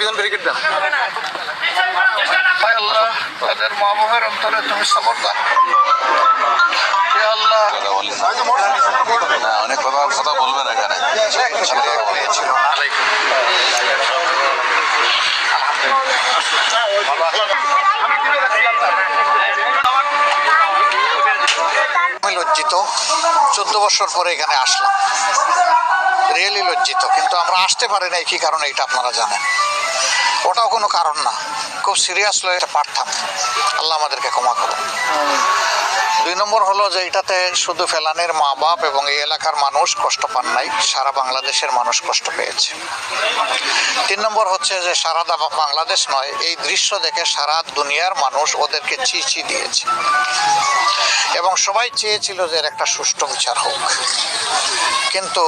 পিছন ব্যারিকেড দেন আল্লাহ তাদের মা বাবার অন্তরে তুমি সবর দান অনেক কথা কথা বলবেন এখানে। আমি লজ্জিত। চোদ্দ বছর পরে এখানে আসলাম। রিয়েলি লজ্জিত কিন্তু আমরা আসতে পারি নাই কি কারণে এটা আপনারা জানেন। ওটাও কোনো কারণ না। খুব সিরিয়াসলি এটা পারতাম। আল্লাহ আমাদেরকে ক্ষমা করুন দুই নম্বর হলো যে এটাতে শুধু ফেলানের মা বাপ এবং এই এলাকার মানুষ কষ্ট পান নাই, সারা বাংলাদেশের মানুষ কষ্ট পেয়েছে। তিন নম্বর হচ্ছে যে সারা বাংলাদেশ নয়, এই দৃশ্য দেখে সারা দুনিয়ার মানুষ ওদেরকে চি চি দিয়েছে। এবং সবাই চেয়েছিল যে এর একটা সুষ্ঠু বিচার হোক। কিন্তু